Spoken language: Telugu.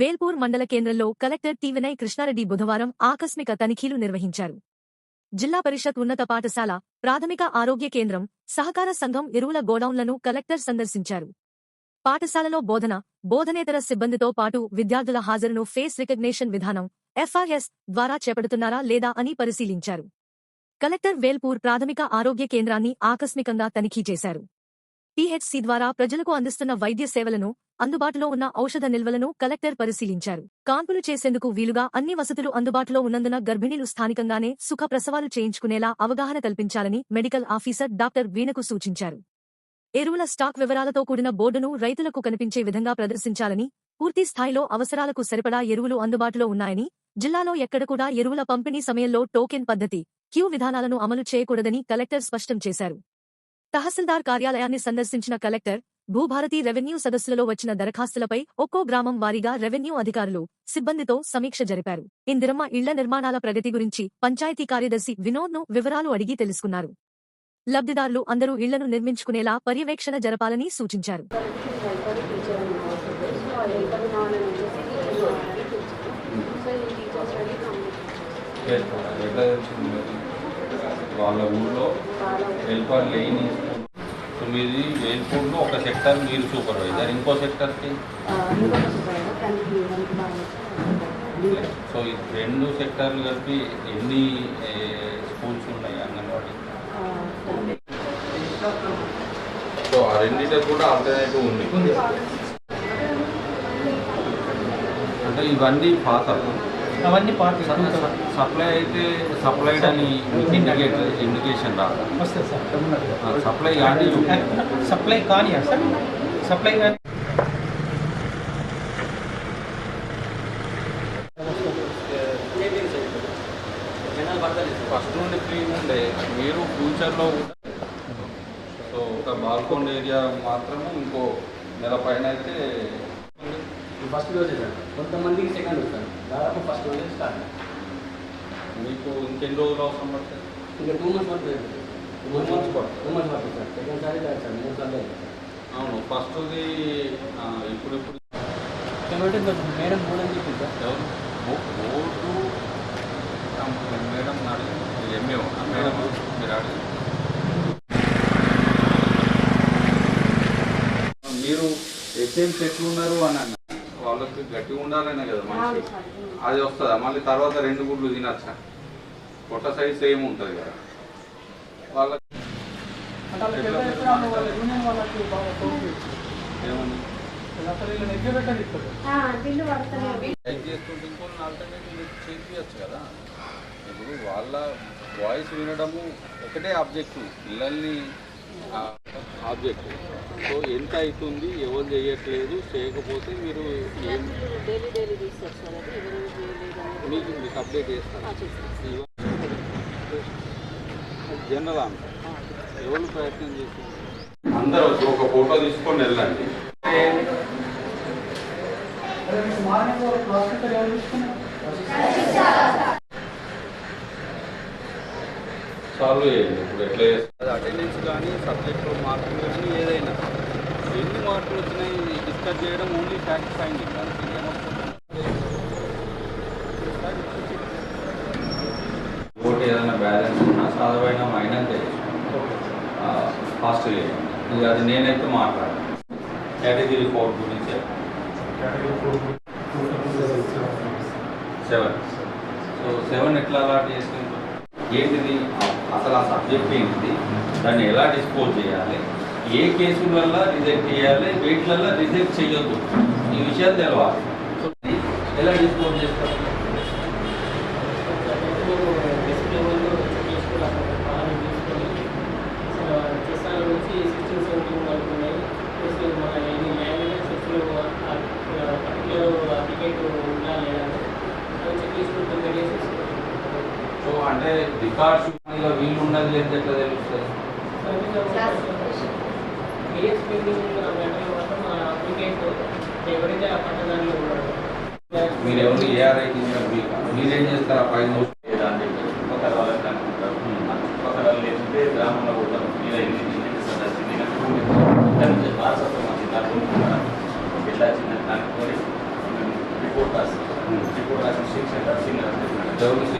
వేల్పూర్ మండల కేంద్రంలో కలెక్టర్ టి వినయ్ కృష్ణారెడ్డి బుధవారం ఆకస్మిక తనిఖీలు నిర్వహించారు. జిల్లా పరిషత్ ఉన్నత పాఠశాల ప్రాథమిక ఆరోగ్య కేంద్రం సహకార సంఘం ఎరువుల గోడౌన్లను కలెక్టర్ సందర్శించారు. పాఠశాలలో బోధన బోధనేతర సిబ్బందితో పాటు విద్యార్థుల హాజరును ఫేస్ రికగ్నేషన్ విధానం ఎఫ్ఆర్ఎస్ ద్వారా చేపడుతున్నారా లేదా అని పరిశీలించారు. కలెక్టర్ వేల్పూర్ ప్రాథమిక ఆరోగ్య కేంద్రాన్ని ఆకస్మికంగా తనిఖీ చేశారు. టీహెచ్సీ ద్వారా ప్రజలకు అందిస్తున్న వైద్య సేవలను అందుబాటులో ఉన్న ఔషధ నిల్వలను కలెక్టర్ పరిశీలించారు. కాన్పులు చేసేందుకు వీలుగా అన్ని వసతులు అందుబాటులో ఉన్నందున గర్భిణీలు స్థానికంగానే సుఖ ప్రసవాలు చేయించుకునేలా అవగాహన కల్పించాలని మెడికల్ ఆఫీసర్ డాక్టర్ వీణకు సూచించారు. ఎరువుల స్టాక్ వివరాలతో కూడిన బోర్డును రైతులకు కనిపించే విధంగా ప్రదర్శించాలని పూర్తి స్థాయిలో అవసరాలకు సరిపడా ఎరువులు అందుబాటులో ఉన్నాయని జిల్లాలో ఎక్కడ కూడా ఎరువుల పంపిణీ సమయంలో టోకెన్ పద్ధతి క్యూ విధానాలను అమలు చేయకూడదని కలెక్టర్ స్పష్టం చేశారు. తహసీల్దార్ కార్యాలయాన్ని సందర్శించిన కలెక్టర్ భూభారతి రెవెన్యూ సదస్సులలో వచ్చిన దరఖాస్తులపై ఒక్కో గ్రామం వారీగా రెవెన్యూ అధికారులు సిబ్బందితో సమీక్ష జరిపారు. ఇందిరమ్మ ఇళ్ళ నిర్మాణాల ప్రగతి గురించి పంచాయతీ కార్యదర్శి వినోద్ను వివరాలు అడిగి తెలుసుకున్నారు. లబ్ధిదారులు అందరూ ఇళ్ళను నిర్మించుకునేలా పర్యవేక్షణ జరపాలని సూచించారు. వాళ్ళ ఊళ్ళో హెల్పర్ లేని మీది వేల్పూర్లో ఒక సెక్టర్ మీరు సూపర్వైజర్ ఇంకో సెక్టర్కి? సో ఈ రెండు సెక్టర్లు కలిపి ఎన్ని స్కూల్స్ ఉన్నాయి అంగన్వాడీ? సో ఆ రెండింటికి కూడా ఆల్టర్నేటివ్ ఉంది. అంటే ఇవన్నీ పాత అవన్నీ పార్టీ సప్లై అయితే సప్లైడ్ అని ఇండికేట్ ఇండికేషన్ రాదు వస్తుంది సార్. సప్లై కానీ సప్లై కానీ సార్. సప్లై కానీ ఫస్ట్ నుండి ఫ్రీ ఉండే. మీరు ఫ్యూచర్లో సో ఒక బాల్కోన్ ఏరియా మాత్రమే ఇంకో నెల పైన అయితే ఫస్ట్ సార్. కొంతమందికి సెకండ్ సార్ దాదాపు ఫస్ట్ డోసే స్టార్ట్ మీకు ఇంకెన్ని రోజులు అవసరం పడుతుంది? ఇంకా టూ మంత్స్ పడుతుంది. Two months పడుతుంది. టూ మంత్స్ పడుతుంది సార్ సెకండ్ సారి కాదు సార్ మూడు సార్లు అవును ఫస్ట్ది ఇప్పుడు ఇప్పుడు మేడం మూడు అని చెప్పింది సార్. ఎవరు? బో- బోర్డు ఆ, మేడం అడిగి ఎంఏ మేడం మీరు అడిగి మీరు ఎస్ఎంస్ ఎట్లున్నారు అని అన్న వాళ్ళకి గట్టిగా ఉండాలనే కదా మనిషి. అది వస్తుందా? మళ్ళీ తర్వాత రెండు గుడ్లు తినచ్చా? పొట్ట సైజ్ సేమ్ ఉంటుంది కదా. వాళ్ళ ఏమని? కదా. ఇప్పుడు వాళ్ళ వాయిస్ వినడము ఒకటే ఆబ్జెక్టివ్ పిల్లల్ని ఆబ్జెక్టివ్ సో ఎంత అవుతుంది ఎవరు చేయట్లేదు చేయకపోతే మీరు డైలీ డైలీ సార్ అది మీకు మీకు అప్డేట్ చేస్తారు ఆ, చేస్తాం. జనరల్ ఆన్సర్ ఎవరు ప్రయత్నం చేస్తున్నారు అందరూ ఒక ఫోటో తీసుకొని వెళ్ళండి. సాల్వ్ చేయండి. ఇప్పుడు ఎట్లా చేస్తారు? అటెండెన్స్ కానీ సబ్జెక్ట్లో మార్కులు కానీ ఏదైనా. ఎన్ని మార్కులు వచ్చినాయి డిస్కస్ చేయడం ఓన్లీ ఫ్యాక్ట్ ఫైండింగ్ దానికి ఓటు ఏదైనా బ్యాలెన్స్ ఉన్నా చదవైనా అయినా తెలుసు ఫాస్ట్ ఇది అది నేనైతే మాట్లాడాను. కేటగిరీ ఫోర్ గురించి. సెవెన్ సో సెవెన్ ఎట్లా అలాట్ చేసుకుంటాం ఏంటిది? అసలు ఆ సబ్జెక్ట్ ఏంటిది? దాన్ని ఎలా డిస్పోజ్ చేయాలి? ఏ కేసులల్లో రిజెక్ట్ చేయాలి? వీటిలల్లో రిజెక్ట్ చేయొద్దు. ఈ విషయాలు తెలవాలి. ఎలా డిస్పోజ్ చేస్తారు? సో అంటే రికార్డ్స్ వీలు ఉన్నది లేదు ఎట్లా తెలుస్తుంది? మీరు ఎవరు ఏఆర్ఐ మీరేం చేస్తారు ఆ పైన వాళ్ళు గ్రామంలో కూడా ఎట్లా వచ్చిందని దానికి రిపోర్ట్ రాసి రిపోర్ట్ రాసిన శిక్షణ